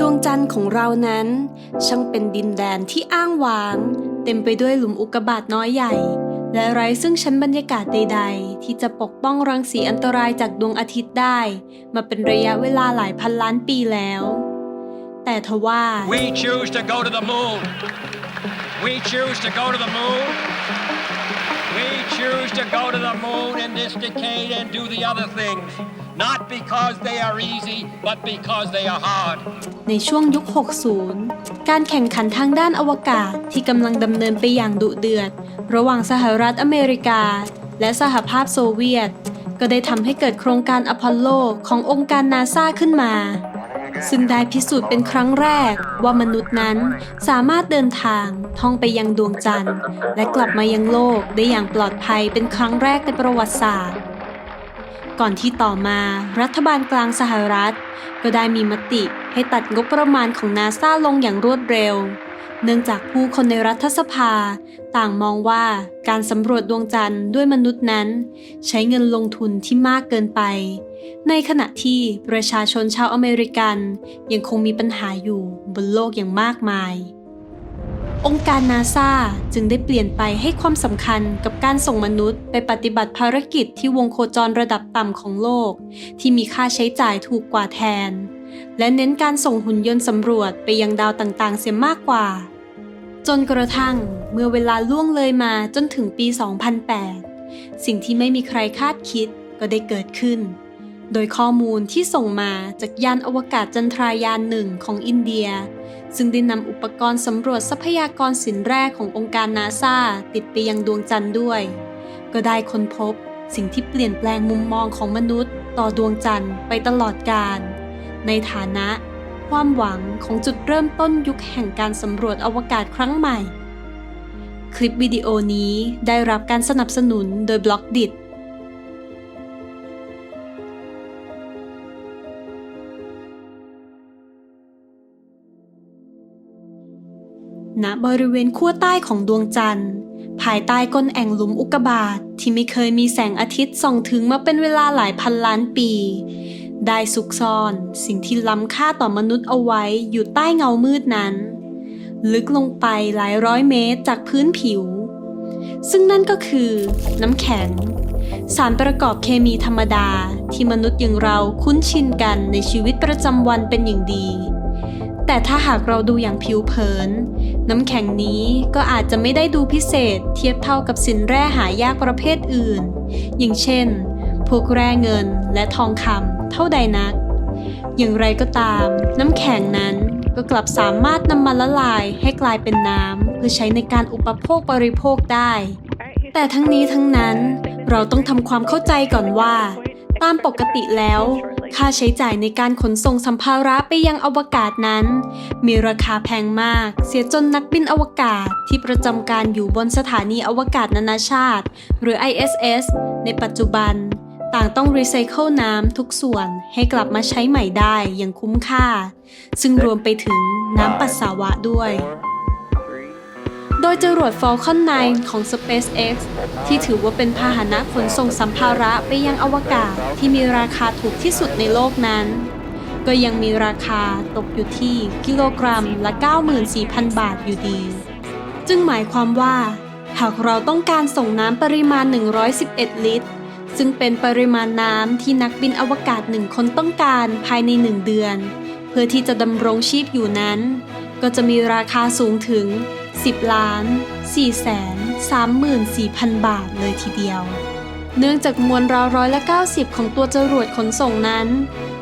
ดวงจันทร์ของเรานั้น ช่างเป็นดินแดนที่อ้างว้าง เต็มไปด้วยหลุมอุกกาบาตน้อยใหญ่ และไร้ซึ่งชั้นบรรยากาศใด ๆ ที่จะปกป้องรังสีอันตรายจากดวงอาทิตย์ได้ มาเป็นระยะเวลาหลายพันล้านปีแล้ว แต่ทว่า We choose to go to the moon. We choose to go to the moon. We choose to go to the moon in this decade and do the other things. Not because they are easy, but because they are hard. ในช่วงยุค 60 การแข่งขันทางด้านอวกาศที่กำลังดำเนินไปอย่างดุเดือด ระหว่างสหรัฐอเมริกา และสหภาพโซเวียต ก็ได้ทำให้เกิดโครงการอพอลโลขององค์การนาซาขึ้นมา ซึ่งได้พิสูจน์เป็นครั้งแรกว่ามนุษย์นั้นสามารถเดินทางท่องไปยังดวงจันทร์ และกลับมายังโลกได้อย่างปลอดภัยเป็นครั้งแรกในประวัติศาสตร์ ก่อนที่ต่อมารัฐบาลกลางสหรัฐ ก็ได้มีมติให้ตัดงบประมาณของนาซาลงอย่างรวดเร็ว เนื่องจากผู้คนในรัฐสภา ต่างมองว่าการสำรวจดวงจันทร์ด้วยมนุษย์นั้น ใช้เงินลงทุนที่มากเกินไป ในขณะที่ประชาชนชาวอเมริกัน ยังคงมีปัญหาอยู่บนโลกอย่างมากมาย องค์การนาซาจึงได้เปลี่ยนไปให้ความสำคัญกับการส่งมนุษย์ไปปฏิบัติภารกิจที่วงโคจรระดับต่ำของโลก ที่มีค่าใช้จ่ายถูกกว่าแทน และเน้นการส่งหุ่นยนต์สำรวจไปยังดาวต่างๆ เสียมากกว่า จนกระทั่งเมื่อเวลาล่วงเลยมาจนถึงปี 2008 สิ่งที่ไม่มีใครคาดคิดก็ได้เกิดขึ้น โดยข้อมูลที่ส่งมาจากยานอวกาศจันทรายานหนึ่งของอินเดีย ซึ่งได้นำอุปกรณ์สำรวจทรัพยากรสินแร่ขององค์การนาซาติดไปยังดวงจันทร์ด้วย ก็ได้ค้นพบสิ่งที่เปลี่ยนแปลงมุมมองของมนุษย์ ต่อดวงจันทร์ไปตลอดกาลในฐานะ ความหวังของจุดเริ่มต้นยุคแห่งการสำรวจอวกาศครั้งใหม่ คลิปวิดีโอนี้ได้รับการสนับสนุนโดยบล็อกดิ ณบริเวณขั้วใต้ของดวงจันทร์ ภายใต้ก้นแอ่งหลุมอุกกาบาตที่ไม่เคยมีแสงอาทิตย์ส่องถึงมาเป็นเวลาหลายพันล้านปี ได้ซุกซ่อน สิ่งที่ล้ำค่าต่อมนุษย์เอาไว้อยู่ใต้เงามืดนั้น ลึกลงไปหลายร้อยเมตรจากพื้นผิว ซึ่งนั่นก็คือน้ำแข็ง สารประกอบเคมีธรรมดาที่มนุษย์อย่างเราคุ้นชินกันในชีวิตประจำวันเป็นอย่างดี แต่ถ้าหากเราดูอย่างผิวเผิน น้ำแข็งนี้ก็อาจจะไม่ได้ดูพิเศษเทียบเท่ากับสินแร่หายากประเภทอื่น อย่างเช่น พวกแร่เงินและทองคำเท่าใดนัก อย่างไรก็ตาม น้ำแข็งนั้นก็กลับสามารถนำมาละลายให้กลายเป็นน้ำเพื่อใช้ในการอุปโภคบริโภคได้ แต่ทั้งนี้ทั้งนั้นเราต้องทำความเข้าใจก่อนว่า ตามปกติแล้ว ค่าใช้จ่ายในการขนส่งสัมภาระไปยังอวกาศนั้น มีราคาแพงมาก เสียจนนักบินอวกาศที่ประจำการอยู่บนสถานีอวกาศนานาชาติ หรือ ISS ในปัจจุบัน ต่างต้องรีไซเคิลน้ำทุกส่วนให้กลับมาใช้ใหม่ได้อย่างคุ้มค่า ซึ่งรวมไปถึงน้ำปัสสาวะด้วย โดยจรวด Falcon 9 ของ SpaceX ที่ถือว่าเป็นพาหนะขนส่งสัมภาระไปยังอวกาศที่มีราคาถูกที่สุดในโลกนั้น ก็ยังมีราคาตกอยู่ที่กิโลกรัมละ 94,000 บาทอยู่ดี จึงหมายความว่า หากเราต้องการส่งน้ำปริมาณ 111 ลิตร ซึ่งเป็นปริมาณน้ำที่นักบินอวกาศหนึ่งคนต้องการภายในหนึ่งเดือน เพื่อที่จะดำรงชีพอยู่นั้น ก็จะมีราคาสูงถึง 10 ล้าน4แสน34,000 บาทเลยทีเดียว เนื่องจากมวลราวร้อยละ 90 ของตัวจรวดขนส่งนั้น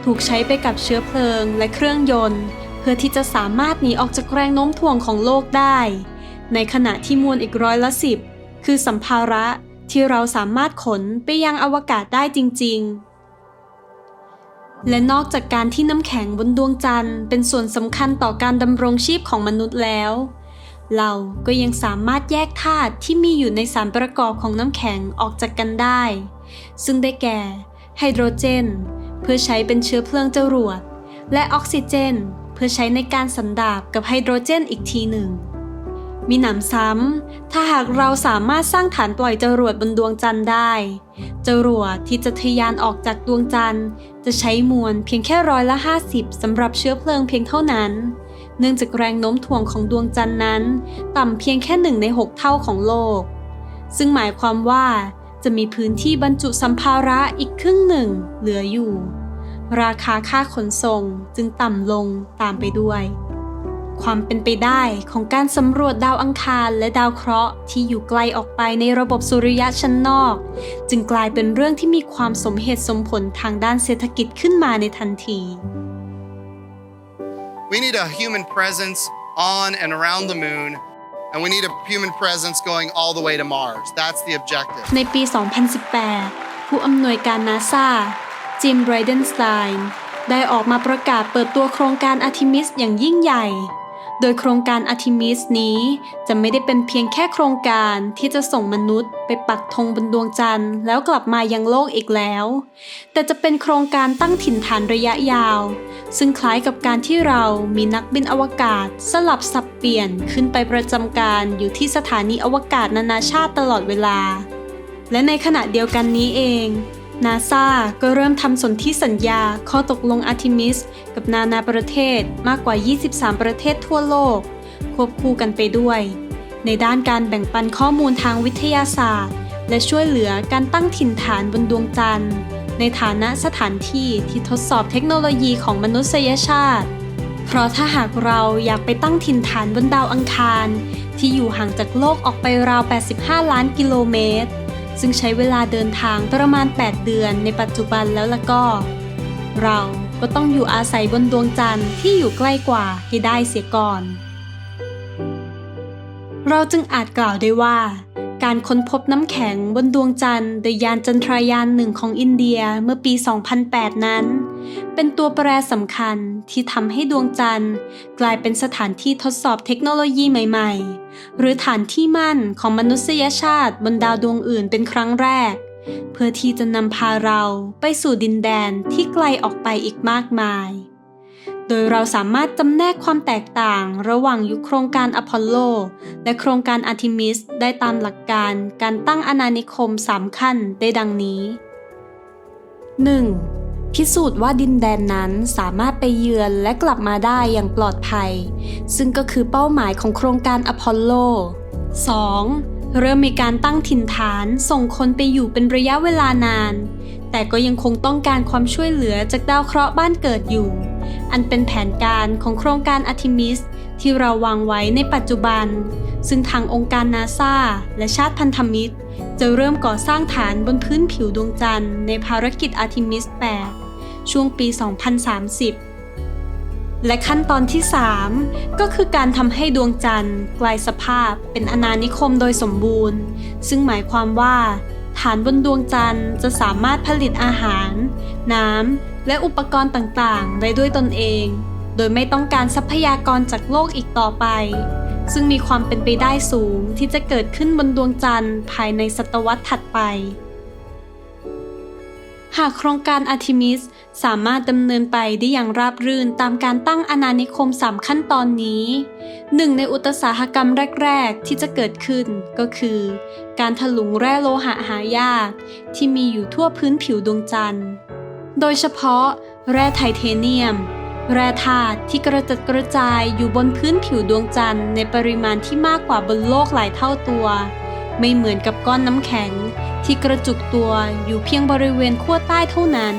ถูกใช้ไปกับเชื้อเพลิงและเครื่องยนต์ เพื่อที่จะสามารถหนีออกจากแรงโน้มถ่วงของโลกได้ ในขณะที่มวลอีกร้อยละ 10 คือสัมภาระที่เราสามารถขนไปยังอวกาศได้จริง ๆและนอกจากการที่น้ำแข็งบนดวงจันทร์เป็นส่วนสำคัญต่อการดำรงชีพของมนุษย์แล้ว เราก็ยังสามารถแยกธาตุที่มีอยู่ในสารประกอบของน้ำแข็งออกจากกันได้ ซึ่งได้แก่ไฮโดรเจน เพื่อใช้เป็นเชื้อเพลิงจรวด และออกซิเจน เพื่อใช้ในการสันดาบกับไฮโดรเจนอีกทีหนึ่ง มีหนำซ้ำ ถ้าหากเราสามารถสร้างฐานปล่อยจรวดบนดวงจันทร์ได้ จรวดที่จะทะยานออกจากดวงจันทร์ จะใช้มวลเพียงแค่ร้อยละ 50สำหรับเชื้อเพลิงเพียงเท่านั้น เนื่องจากแรงโน้มถ่วงของดวงจันทร์นั้น ต่ำเพียงแค่หนึ่งในหกเท่าของโลก ซึ่งหมายความว่าจะมีพื้นที่บรรจุสัมภาระอีกครึ่งหนึ่งเหลืออยู่ ราคาค่าขนส่งจึงต่ำลงตามไปด้วย ความเป็นไปได้ของการสำรวจดาวอังคารและดาวเคราะห์ที่อยู่ไกลออกไปในระบบสุริยะชั้นนอก จึงกลายเป็นเรื่องที่มีความสมเหตุสมผลทางด้านเศรษฐกิจขึ้นมาในทันที We need a human presence on and around the moon, and we need a human presence going all the way to Mars. That's the objective. ในปี 2018 ผู้อำนวยการนาซาจิมไบรเดนสไตน์ได้ออกมาประกาศเปิดตัวโครงการอาร์ทิมิสอย่างยิ่งใหญ่ โดยโครงการอาร์ทิมิสนี้จะไม่ได้เป็นเพียงแค่โครงการที่จะส่งมนุษย์ ไปปักธงบนดวงจันทร์แล้วกลับมายังโลกอีกแล้ว แต่จะเป็นโครงการตั้งถิ่นฐานระยะยาว ซึ่งคล้ายกับการที่เรามีนักบินอวกาศ สลับสับเปลี่ยนขึ้นไปประจำการอยู่ที่สถานีอวกาศนานาชาติตลอดเวลา และในขณะเดียวกันนี้เอง นาซาก็เริ่มทำสนธิสัญญาข้อตกลงอาร์ทิมิส กับนานาประเทศมากกว่า 23 ประเทศทั่วโลก ควบคู่กันไปด้วย ในด้านการแบ่งปันข้อมูลทางวิทยาศาสตร์ และช่วยเหลือการตั้งถิ่นฐานบนดวงจันทร์ ในฐานะสถานที่ที่ทดสอบเทคโนโลยีของมนุษยชาติ เพราะถ้าหากเราอยากไปตั้งถิ่นฐานบนดาวอังคาร ที่อยู่ห่างจากโลกออกไปราว 85 ล้านกิโลเมตร ซึ่งใช้เวลาเดินทางประมาณ 8 เดือนในปัจจุบันแล้วละก็ เราก็ต้องอยู่อาศัยบนดวงจันทร์ที่อยู่ใกล้กว่าให้ได้เสียก่อน เราจึงอาจกล่าวได้ว่า การค้นพบน้ำแข็งบนดวงจันทร์โดยยานจันทรายานหนึ่งของอินเดียเมื่อปี 2008 นั้น เป็นตัวแปรสำคัญที่ทำให้ดวงจันทร์ กลายเป็นสถานที่ทดสอบเทคโนโลยีใหม่ๆ หรือฐานที่มั่นของมนุษยชาติบนดาวดวงอื่นเป็นครั้งแรก เพื่อที่จะนำพาเราไปสู่ดินแดนที่ไกลออกไปอีกมากมาย โดยเราสามารถจำแนกความแตกต่างระหว่างยุคโครงการอพอลโล และโครงการอาร์ทิมิสได้ตามหลักการการตั้งอาณานิคม3ขั้นได้ดังนี้ 1. พิสูจน์ว่าดินแดนนั้นสามารถไปเยือนและกลับมาได้อย่างปลอดภัย ซึ่งก็คือเป้าหมายของโครงการอพอลโล 2. เริ่มมีการตั้งถิ่นฐานส่งคนไปอยู่เป็นระยะเวลานาน แต่ก็ยังคงต้องการความช่วยเหลือจากดาวเคราะห์บ้านเกิดอยู่ อันเป็นแผนการของโครงการอาร์ทิมิสที่เราวางไว้ในปัจจุบัน ซึ่งทางองค์การนาซาและชาติพันธมิตร จะเริ่มก่อสร้างฐานบนพื้นผิวดวงจันทร์ในภารกิจอาร์ทิมิส 8 ช่วงปี 2030 และขั้นตอนที่ 3 ก็คือการทำให้ดวงจันทร์กลายสภาพเป็นอาณานิคมโดยสมบูรณ์ ซึ่งหมายความว่า ฐานบนดวงจันทร์จะสามารถผลิตอาหาร น้ำและอุปกรณ์ต่างๆ ได้ด้วยตนเอง โดยไม่ต้องการทรัพยากรจากโลกอีกต่อไป ซึ่งมีความเป็นไปได้สูงที่จะเกิดขึ้นบนดวงจันทร์ภายในศตวรรษถัดไป หากโครงการอาร์ทิมิสสามารถดำเนินไปได้อย่างราบรื่นตามการตั้งอาณานิคม 3 ขั้นตอนนี้ หนึ่งในอุตสาหกรรมแรก ๆ ที่จะเกิดขึ้นก็คือ การถลุงแร่โลหะหายาก ที่มีอยู่ทั่วพื้นผิวดวงจันทร์ โดยเฉพาะ แร่ไทเทเนียม แร่ธาตุที่กระจัดกระจายอยู่บนพื้นผิวดวงจันทร์ในปริมาณที่มากกว่าบนโลกหลายเท่าตัว ไม่เหมือนกับก้อนน้ำแข็งที่กระจุกตัวอยู่เพียงบริเวณขั้วใต้เท่านั้น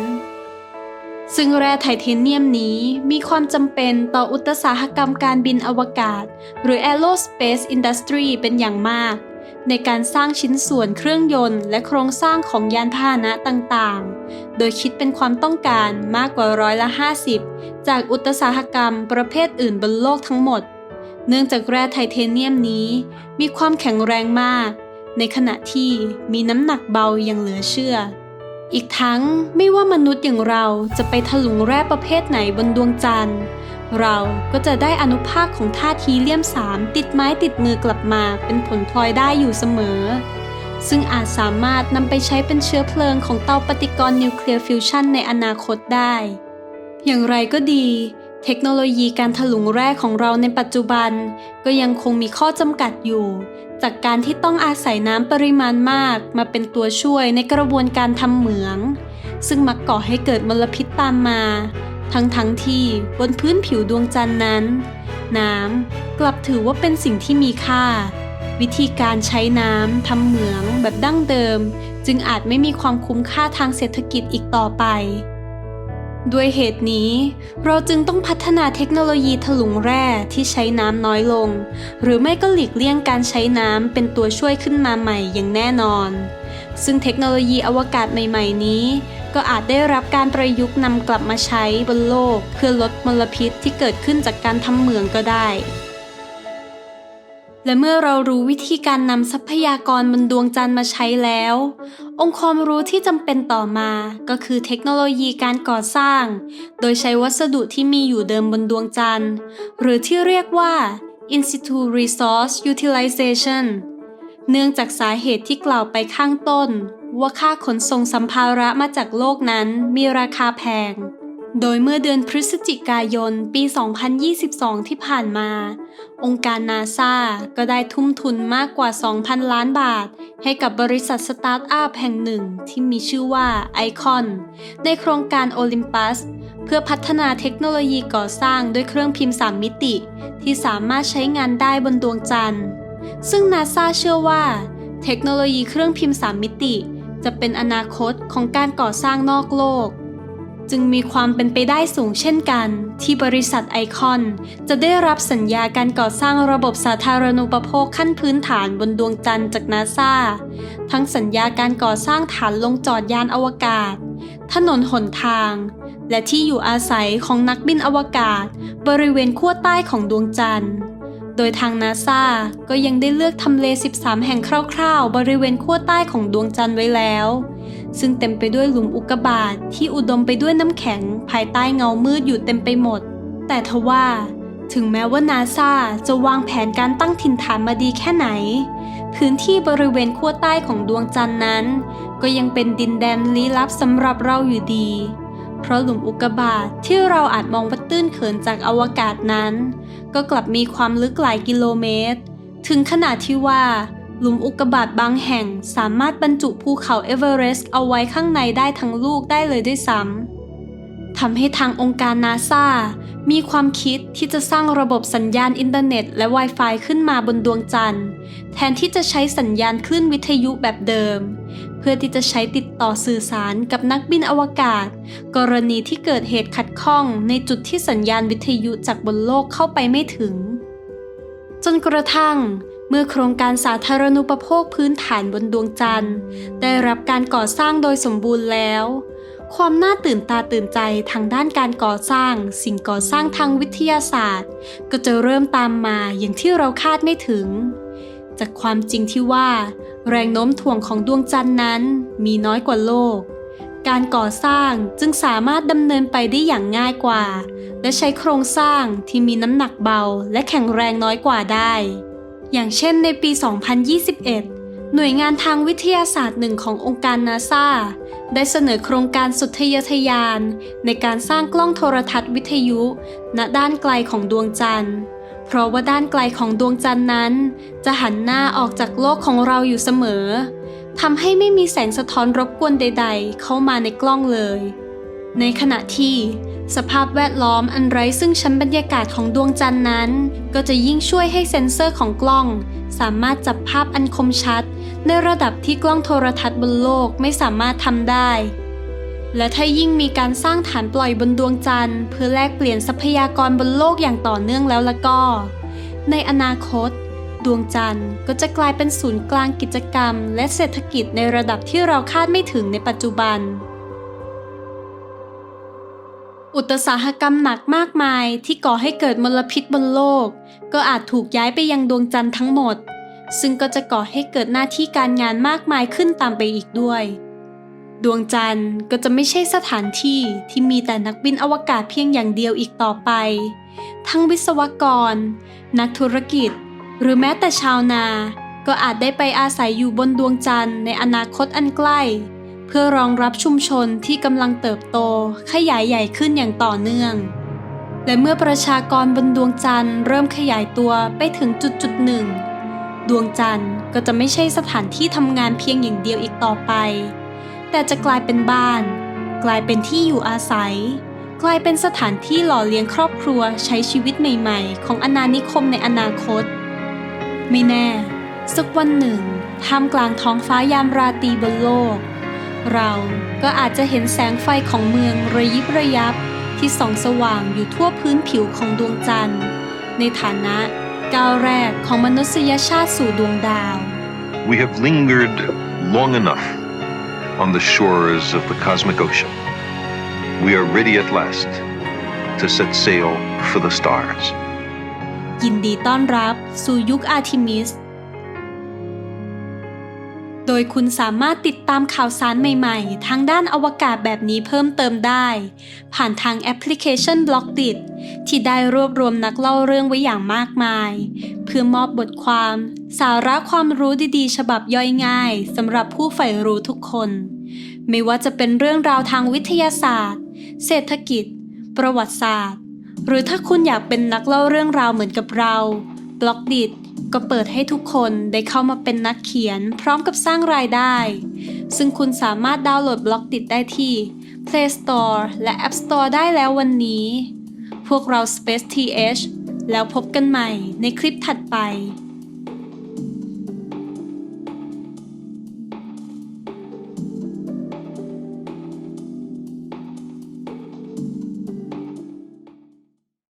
ซึ่งแร่ไทเทเนียมนี้มีความจำเป็นต่ออุตสาหกรรมการบินอวกาศ หรือ Aerospace Industry เป็นอย่างมาก ในการสร้างชิ้นส่วนเครื่องยนต์ และโครงสร้างของยานพาหนะต่างๆ โดยคิดเป็นความต้องการมากกว่าร้อยละ 50 จากอุตสาหกรรมประเภทอื่นบนโลกทั้งหมด เนื่องจากแร่ไทเทเนียมนี้มีความแข็งแรงมาก ในขณะที่มีน้ำหนักเบาอย่างเหลือเชื่อ อีกทั้งไม่ว่ามนุษย์อย่างเราจะไปถลุงแร่ประเภทไหนบนดวงจันทร์ เราก็จะได้อนุภาคของธาตุฮีเลียม 3 ติดไม้ติดมือกลับมาเป็นผลพลอยได้อยู่เสมอ ซึ่งอาจสามารถนำไปใช้เป็นเชื้อเพลิงของเตาปฏิกรณ์นิวเคลียร์ฟิวชันในอนาคตได้ อย่างไรก็ดี เทคโนโลยีการถลุงแร่ของเราในปัจจุบัน ก็ยังคงมีข้อจำกัดอยู่ จากการที่ต้องอาศัยน้ำปริมาณมากมาเป็นตัวช่วยในกระบวนการทำเหมือง ซึ่งมักก่อให้เกิดมลพิษตามมา ทั้งทั้งๆที่บนพื้นผิวดวงจันทร์นั้น น้ำกลับถือว่าเป็นสิ่งที่มีค่า วิธีการใช้น้ำทำเหมืองแบบดั้งเดิม จึงอาจไม่มีความคุ้มค่าทางเศรษฐกิจอีกต่อไป ด้วยเหตุนี้ เราจึงต้องพัฒนาเทคโนโลยีถลุงแร่ที่ใช้น้ำน้อยลง หรือไม่ก็หลีกเลี่ยงการใช้น้ำเป็นตัวช่วยขึ้นมาใหม่อย่างแน่นอน ซึ่งเทคโนโลยีอวกาศใหม่ ๆ นี้ ก็อาจได้รับการประยุกต์นำกลับมาใช้บนโลก เพื่อลดมลพิษที่เกิดขึ้นจากการทำเหมืองก็ได้ และเมื่อเรารู้วิธีการนำทรัพยากรบนดวงจันทร์มาใช้แล้ว องค์ความรู้ที่จำเป็นต่อมาก็คือเทคโนโลยีการก่อสร้าง โดยใช้วัสดุที่มีอยู่เดิมบนดวงจันทร์ หรือที่เรียกว่า in situ resource utilization เนื่องจากสาเหตุที่กล่าวไปข้างต้น ว่าค่าขนส่งสัมภาระมาจากโลกนั้นมีราคาแพง โดยเมื่อเดือนพฤศจิกายนปี 2022 ที่ผ่านมา องค์การนาซาก็ได้ทุ่มทุนมากกว่า 2,000 ล้านบาท ให้กับบริษัทสตาร์ทอัพแห่งหนึ่งที่มีชื่อว่าไอคอนในโครงการโอลิมปัสเพื่อพัฒนาเทคโนโลยีก่อสร้างด้วยเครื่องพิมพ์ 3 มิติ ที่สามารถใช้งานได้บนดวงจันทร์ ซึ่งนาซาเชื่อว่า เทคโนโลยีเครื่องพิมพ์ 3 มิติ จะเป็นอนาคตของการก่อสร้างนอกโลก จึงมีความเป็นไปได้สูงเช่นกัน ที่บริษัทไอคอนจะได้รับสัญญาการก่อสร้างระบบสาธารณูปโภคขั้นพื้นฐานบนดวงจันทร์จากนาซาทั้งสัญญาการก่อสร้างฐานลงจอดยานอวกาศ ถนนหนทาง และที่อยู่อาศัยของนักบินอวกาศ บริเวณขั้วใต้ของดวงจันทร์ โดยทางนาซาก็ยังได้เลือกทำเล 13 แห่งคร่าวๆ บริเวณขั้วใต้ของดวงจันทร์ไว้แล้ว ซึ่งเต็มไปด้วยหลุมอุกกาบาตที่อุดมไปด้วยน้ำแข็ง ภายใต้เงามืดอยู่เต็มไปหมด แต่ทว่า ถึงแม้ว่านาซาจะวางแผนการตั้งถิ่นฐานมาดีแค่ไหน พื้นที่บริเวณขั้วใต้ของดวงจันทร์นั้น ก็ยังเป็นดินแดนลี้ลับสำหรับเราอยู่ดี เพราะหลุมอุกกาบาตที่เราอาจมองว่าตื้นเขินจากอวกาศนั้น ก็กลับมีความลึกหลายกิโลเมตร ถึงขนาดที่ว่า หลุมอุกกาบาตบางแห่งสามารถบรรจุภูเขาเอเวอเรสต์เอาไว้ข้างในได้ทั้งลูกได้เลยด้วยซ้ำทำให้ทางองค์การนาซามีความคิดที่จะสร้างระบบสัญญาณอินเทอร์เน็ต และ Wi-Fi ขึ้นมาบนดวงจันทร์ แทนที่จะใช้สัญญาณคลื่นวิทยุแบบเดิม เพื่อที่จะใช้ติดต่อสื่อสารกับนักบินอวกาศ กรณีที่เกิดเหตุขัดข้องในจุดที่สัญญาณวิทยุจากบนโลกเข้าไปไม่ถึง จนกระทั่ง เมื่อโครงการสาธารณูปโภคพื้นฐานบนดวงจันทร์ ได้รับการก่อสร้างโดยสมบูรณ์แล้ว ความน่าตื่นตาตื่นใจทางด้านการก่อสร้าง สิ่งก่อสร้างทางวิทยาศาสตร์ ก็จะเริ่มตามมาอย่างที่เราคาดไม่ถึง จากความจริงที่ว่า แรงโน้มถ่วงของดวงจันทร์นั้นมีน้อยกว่าโลก การก่อสร้างจึงสามารถดำเนินไปได้อย่างง่ายกว่า และใช้โครงสร้างที่มีน้ำหนักเบาและแข็งแรงน้อยกว่าได้ อย่างเช่นในปี 2021หน่วยงานทางวิทยาศาสตร์หนึ่งขององค์การนาซาได้เสนอโครงการสุดทะยทะยาน ในการสร้างกล้องโทรทัศน์วิทยุ ณด้านไกลของดวงจันทร์ เพราะว่าด้านไกลของดวงจันทร์นั้น จะหันหน้าออกจากโลกของเราอยู่เสมอทำให้ไม่มีแสงสะท้อนรบกวนใด ๆ เข้ามาในกล้องเลย ในขณะที่สภาพแวดล้อมอันไร้ซึ่งชั้นบรรยากาศของดวงจันทร์นั้น ก็จะยิ่งช่วยให้เซ็นเซอร์ของกล้อง สามารถจับภาพอันคมชัด ในระดับที่กล้องโทรทัศน์บนโลกไม่สามารถทำได้ และถ้ายิ่งมีการสร้างฐานปล่อยบนดวงจันทร์ เพื่อแลกเปลี่ยนทรัพยากรบนโลกอย่างต่อเนื่องแล้วละก็ ในอนาคต ดวงจันทร์ก็จะกลายเป็นศูนย์กลางกิจกรรม และเศรษฐกิจในระดับที่เราคาดไม่ถึงในปัจจุบัน อุตสาหกรรมหนักมากมายที่ก่อให้เกิดมลพิษบนโลก ก็อาจถูกย้ายไปยังดวงจันทร์ทั้งหมด ซึ่งก็จะก่อให้เกิดหน้าที่การงานมากมายขึ้นตามไปอีกด้วย ดวงจันทร์ก็จะไม่ใช่สถานที่ที่มีแต่นักบินอวกาศเพียงอย่างเดียวอีกต่อไป ทั้งวิศวกร นักธุรกิจ หรือแม้แต่ชาวนา ก็อาจได้ไปอาศัยอยู่บนดวงจันทร์ในอนาคตอันใกล้ เพื่อรองรับชุมชนที่กำลังเติบโตขยายใหญ่ขึ้นอย่างต่อเนื่อง และเมื่อประชากรบนดวงจันทร์เริ่มขยายตัวไปถึงจุดจุดหนึ่ง ดวงจันทร์ก็จะไม่ใช่สถานที่ทำงานเพียงอย่างเดียวอีกต่อไป แต่จะกลายเป็นบ้าน กลายเป็นที่อยู่อาศัย กลายเป็นสถานที่หล่อเลี้ยงครอบครัวใช้ชีวิตใหม่ๆ ของอาณานิคมในอนาคต ไม่แน่ สักวันหนึ่งท่ามกลางท้องฟ้ายามราตรีบนโลก เราก็อาจจะเห็นแสงไฟของเมืองระยิบระยับที่ส่องสว่างอยู่ทั่วพื้นผิวของดวงจันทร์ ในฐานะก้าวแรกของมนุษยชาติสู่ดวงดาว We have lingered long enough on the shores of the cosmic ocean. We are ready at last to set sail for the stars. ยินดีต้อนรับสู่ยุคอาร์ทิมิส โดยคุณสามารถติดตามข่าวสารใหม่ๆ ทางด้านอวกาศแบบนี้เพิ่มเติมได้ ผ่านทางแอปพลิเคชัน b l o c k d i t ที่ได้รวบรวมนักเล่าเรื่องไว้อย่างมากมาย เพื่อมอบบทความ สาระความรู้ดีๆ ฉบับย่อยง่ายสำหรับผู้ใฝ่รู้ทุกคน ไม่ว่าจะเป็นเรื่องราวทางวิทยาศาสตร์ เศรษฐกิจ ประวัติศาสตร์ หรือถ้าคุณอยากเป็นนักเล่าเรื่องราวเหมือนกับเราบล็อกดิ ก็เปิดให้ทุกคนได้เข้ามาเป็นนักเขียนพร้อมกับสร้างรายได้ ซึ่งคุณสามารถดาวน์โหลดบล็อกดิได้ที่ Play Store และ App Store ได้แล้ววันนี้ พวกเรา Space TH แล้วพบกันใหม่ในคลิปถัดไป